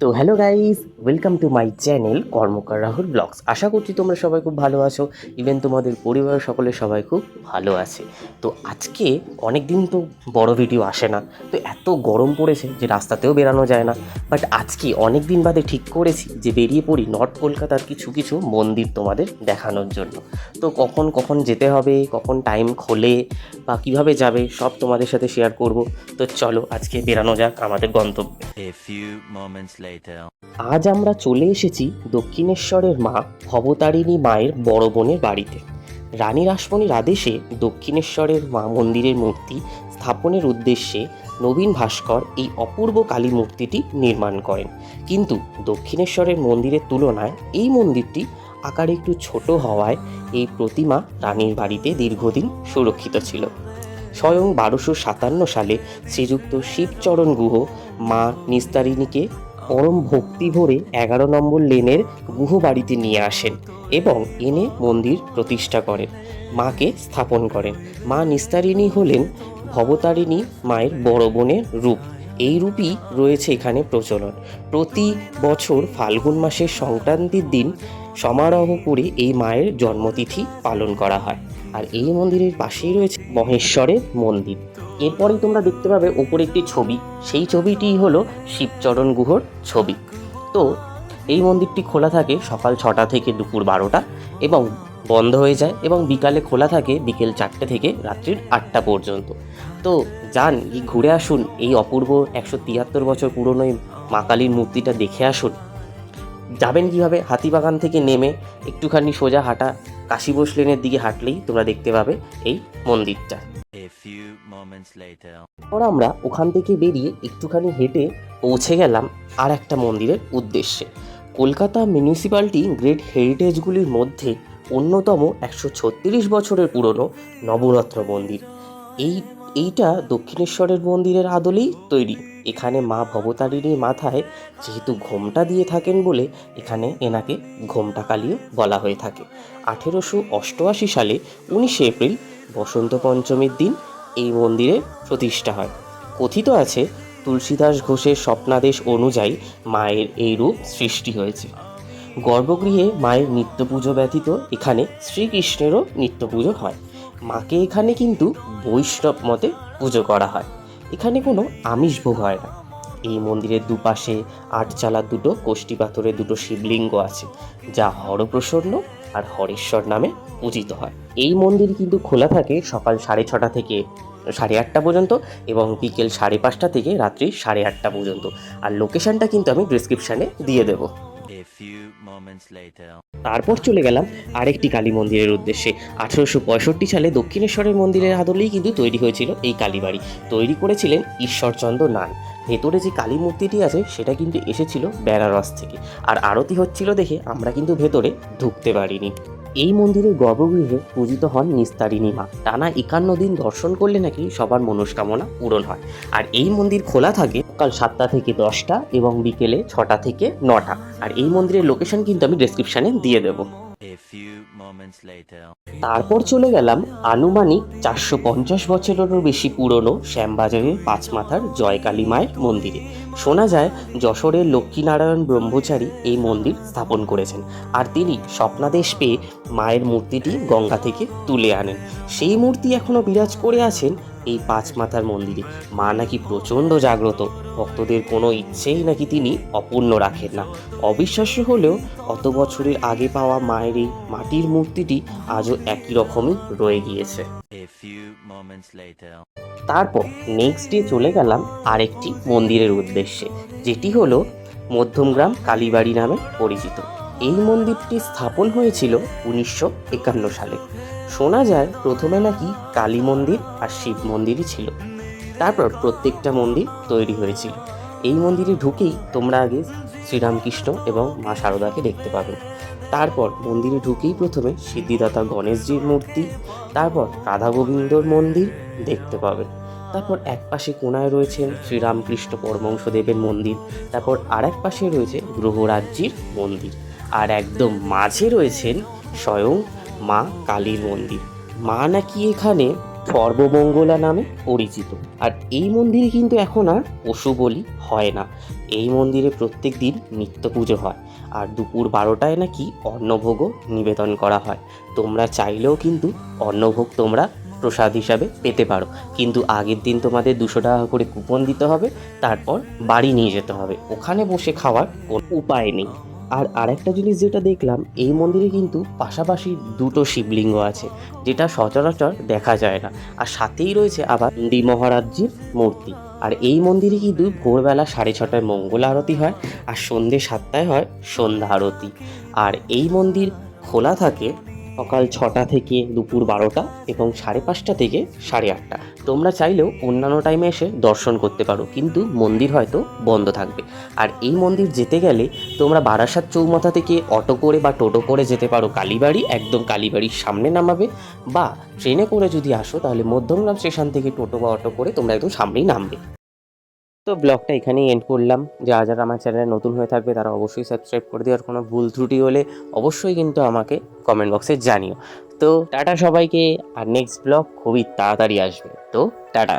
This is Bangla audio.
তো hello guys welcome to my channel Karmakar Rahul vlogs আশা করছি তোমরা সবাই খুব ভালো আছো। ইভেন তোমাদের পরিবারের সকলে সবাই খুব ভালো আছে। তো আজকে অনেক দিন তো বড় ভিডিও আসে না। তো এত গরম পড়েছে যে রাস্তাতেও বেরানো যায় না। বাট আজকে অনেক দিন বাদে ঠিক করেছি যে বেরিয়ে পড়ি নর্থ কলকাতার কিছু কিছু মন্দির তোমাদের দেখানোর জন্য। তো কখন কখন যেতে হবে, কখন টাইম খোলে বা কীভাবে যাবে, সব তোমাদের সাথে শেয়ার করব। তো চলো আজকে বেরানো যাক আমাদের গন্তব্যে। আজ আমরা চলে এসেছি দক্ষিণেশ্বরের মা ভবতারিণী মায়ের বড় বোনের বাড়িতে। রানী রাসমণির আদেশে দক্ষিণেশ্বরের মা মন্দিরের মূর্তি স্থাপনের উদ্দেশ্যে নবীন ভাস্কর এই অপূর্ব কালী মূর্তিটি নির্মাণ করেন। কিন্তু দক্ষিণেশ্বরের মন্দিরের তুলনায় এই মন্দিরটি আকারে একটু ছোট হওয়ায় এই প্রতিমা রানীর বাড়িতে দীর্ঘদিন সুরক্ষিত ছিল। স্বয়ং বারোশো সাতান্ন সালে শ্রীযুক্ত শিবচরণ গুহ মা নিস্তারিণীকে পরম ভক্তি ভরে এগারো নম্বর লেনের গুহ বাড়িতে নিয়ে আসেন এবং এনে মন্দির প্রতিষ্ঠা করেন। মাকে স্থাপন করেন। মা নিস্তারিণী হলেন ভবতারিণী মায়ের বড় বোনের রূপ। এই রূপই রয়েছে এখানে প্রচলন। প্রতি বছর ফাল্গুন মাসের সংক্রান্তির দিন সমারোহ করে এই মায়ের জন্মতিথি পালন করা হয়। আর এই মন্দিরের পাশেই রয়েছে মহেশ্বরের মন্দির। এরপরেই তোমরা দেখতে পাবে ওপরে একটি ছবি। সেই ছবিটি হলো শিবচরণ গুহর ছবি। তো এই মন্দিরটি খোলা থাকে সকাল ছটা থেকে দুপুর বারোটা এবং বন্ধ হয়ে যায় এবং বিকালে খোলা থাকে বিকেল চারটে থেকে রাত্রির আটটা পর্যন্ত। তো যান গিয়ে ঘুরে আসুন, এই অপূর্ব একশো তিয়াত্তর বছর পুরনো মা কালীর মূর্তিটা দেখে আসুন। যাবেন কীভাবে? হাতিবাগান থেকে নেমে একটুখানি সোজা হাঁটা কাশীবোস লেনের দিকে হাঁটলেই তোমরা দেখতে পাবে এই মন্দিরটা। A few moments later. পর আমরা ওখান থেকে বেরিয়ে একটুখানি হেঁটে পৌঁছে গেলাম আর একটা মন্দিরের উদ্দেশ্যে। কলকাতা মিউনিসিপ্যালিটি গ্রেট হেরিটেজগুলির মধ্যে অন্যতম একশো ছত্রিশ বছরের পুরনো নবরত্ন মন্দির। এই, এইটা দক্ষিণেশ্বরের মন্দিরের আদলেই তৈরি। এখানে মা ভবতারিণীর মাথায় যেহেতু ঘোমটা দিয়ে থাকেন বলে এখানে এনাকে ঘোমটা কালীও বলা হয়ে থাকে। আঠেরোশো অষ্টআশি সালে উনিশে এপ্রিল বসন্ত পঞ্চমীর দিন এই মন্দিরের প্রতিষ্ঠা হয়। কথিত আছে, তুলসীদাস ঘোষের স্বপ্নাদেশ অনুযায়ী মায়ের এই রূপ সৃষ্টি হয়েছে। গর্ভগৃহে মায়ের নিত্য পুজো ব্যতীত এখানে শ্রীকৃষ্ণেরও নিত্য পুজো হয়। মাকে এখানে কিন্তু বৈষ্ণব মতে পুজো করা হয়। এখানে কোনো আমিষ ভোগ হয় না। এই মন্দিরের দুপাশে আটচালার দুটো কোষ্ঠী পাথরের দুটো শিবলিঙ্গ আছে, যা হরপ্রসন্ন আর হরেশ্বর নামে পূজিত হয়। এই মন্দির কিন্তু খোলা থাকে সকাল সাড়ে ছটা থেকে সাড়ে আটটা পর্যন্ত এবং বিকেল সাড়ে পাঁচটা থেকে রাত্রি সাড়ে আটটা পর্যন্ত। আর লোকেশনটা কিন্তু আমি ডিসক্রিপশানে দিয়ে দেবো। তারপর চলে গেলাম আরেকটি কালী মন্দিরের উদ্দেশ্যে। আঠারোশো পঁয়ষট্টি সালে দক্ষিণেশ্বরের মন্দিরের আদলেই কিন্তু তৈরি হয়েছিল এই কালীবাড়ি। তৈরি করেছিলেন ঈশ্বরচন্দ্র নান ভেতরে যে কালী মূর্তিটি আছে, সেটা কিন্তু এসেছিল বেনারস থেকে। আর আরতি হচ্ছিল দেখে আমরা কিন্তু ভেতরে ঢুকতে পারিনি। এই মন্দিরের গর্ভগৃহে পূজিত হন নিস্তারিণী মা। টানা একান্ন দিন দর্শন করলে নাকি সবার মনস্কামনা পূরণ হয়। আর এই মন্দির খোলা থাকে সকাল সাতটা থেকে দশটা এবং বিকেলে ছটা থেকে নটা। আর এই মন্দিরের লোকেশন কিন্তু আমি ডেসক্রিপশানে দিয়ে দেবো। তারপর চলে গেলাম আনুমানিক চারশো পঞ্চাশ বছরেরও বেশি পুরনো শ্যামবাজারের পাঁচ মাথার জয়কালী মায়ের মন্দিরে। শোনা যায় যশোরের লক্ষ্মীনারায়ণ ব্রহ্মচারী এই মন্দির স্থাপন করেছেন আর তিনি স্বপ্নাদেশ পেয়ে মায়ের মূর্তিটি গঙ্গা থেকে তুলে আনেন। সেই মূর্তি এখনও বিরাজ করে আছেন এই পাঁচ মাথার মন্দিরে। মা নাকি প্রচণ্ড জাগ্রত, ভক্তদের কোনো ইচ্ছেই নাকি তিনি অপূর্ণ রাখেন না। অবিশ্বাস্য হলেও অত বছরের আগে পাওয়া মায়ের এই মাটির মূর্তিটি আজও একই রকমই রয়ে গিয়েছে। তারপর নেক্সট ডে চলে গেলাম আরেকটি মন্দিরের উদ্দেশ্যে, যেটি হলো মধ্যমগ্রাম কালীবাড়ি নামে পরিচিত। এই মন্দিরটি স্থাপন হয়েছিল উনিশশো একান্ন সালে। শোনা যায় প্রথমে নাকি কালী মন্দির আর শিব মন্দিরই ছিল। তারপর প্রত্যেকটা মন্দির তৈরি হয়েছিল। এই মন্দিরে ঢুকেই তোমরা আগে শ্রীরামকৃষ্ণ এবং মা শারদাকে দেখতে পাবে। তারপর মন্দিরে ঢুকেই প্রথমে সিদ্ধিদাতা গণেশজির মূর্তি, তারপর রাধা গোবিন্দর মন্দির দেখতে পাবে তারপর এক পাশে কোনায় রয়েছেন শ্রীরামকৃষ্ণ পরমংশদেবের মন্দির, তারপর আর এক পাশে রয়েছে গ্রহরাজ্যির মন্দির আর একদম মাঝে রয়েছেন স্বয়ং মা কালীর মন্দির। মা নাকি এখানে সর্বমঙ্গলা নামে পরিচিত। আর এই মন্দিরে কিন্তু এখন আর পশু বলি হয় না। এই মন্দিরে প্রত্যেক দিন নিত্য পুজো হয়। আর দুপুর বারোটায় নাকি অন্নভোগও নিবেদন করা হয়। তোমরা চাইলেও কিন্তু অন্নভোগ তোমরা প্রসাদ হিসাবে পেতে পারো। কিন্তু আগের দিন তোমাদের দুশো টাকা করে কুপন দিতে হবে, তারপর বাড়ি নিয়ে যেতে হবে। ওখানে বসে খাওয়ার কোনো উপায় নেই। আর আরেকটা জিনিস যেটা দেখলাম, এই মন্দিরে কিন্তু পাশাপাশি দুটো শিবলিঙ্গ আছে, যেটা সচরাচর দেখা যায় না। আর সাথেই রয়েছে আবার নন্দী মহারাজ্যের মূর্তি। আর এই মন্দিরে কিন্তু ভোরবেলা সাড়ে ছটায় মঙ্গল আরতি হয়, আর সন্ধে সাতটায় হয় সন্ধ্যা আরতি। আর এই মন্দির খোলা থাকে সকাল ছটা থেকে দুপুর বারোটা এবং সাড়ে পাঁচটা থেকে সাড়ে আটটা। তোমরা চাইলেও অন্যান্য টাইমে এসে দর্শন করতে পারো, কিন্তু মন্দির হয়তো বন্ধ থাকবে। আর এই মন্দির যেতে গেলে তোমরা বারাসাত চৌমাথা থেকে অটো করে বা টোটো করে যেতে পারো, কালীবাড়ি, একদম কালীবাড়ির সামনে নামাবে বা ট্রেনে করে যদি আসো তাহলে মধ্যমগ্রাম স্টেশন থেকে টোটো বা অটো করে তোমরা একদম সামনেই নামবে। তো ব্লগটা এখানেই এন্ড করলাম। যারা যারা আমার চ্যানেলে নতুন হয়ে থাকবে, তারা অবশ্যই সাবস্ক্রাইব করে দিও। আর কোনো ভুল ত্রুটি হলে অবশ্যই কিন্তু আমাকে কমেন্ট বক্সে জানিও। তো টাটা সবাইকে। আর নেক্সট ব্লগ খুবই তাড়াতাড়ি আসবে। তো টাটা।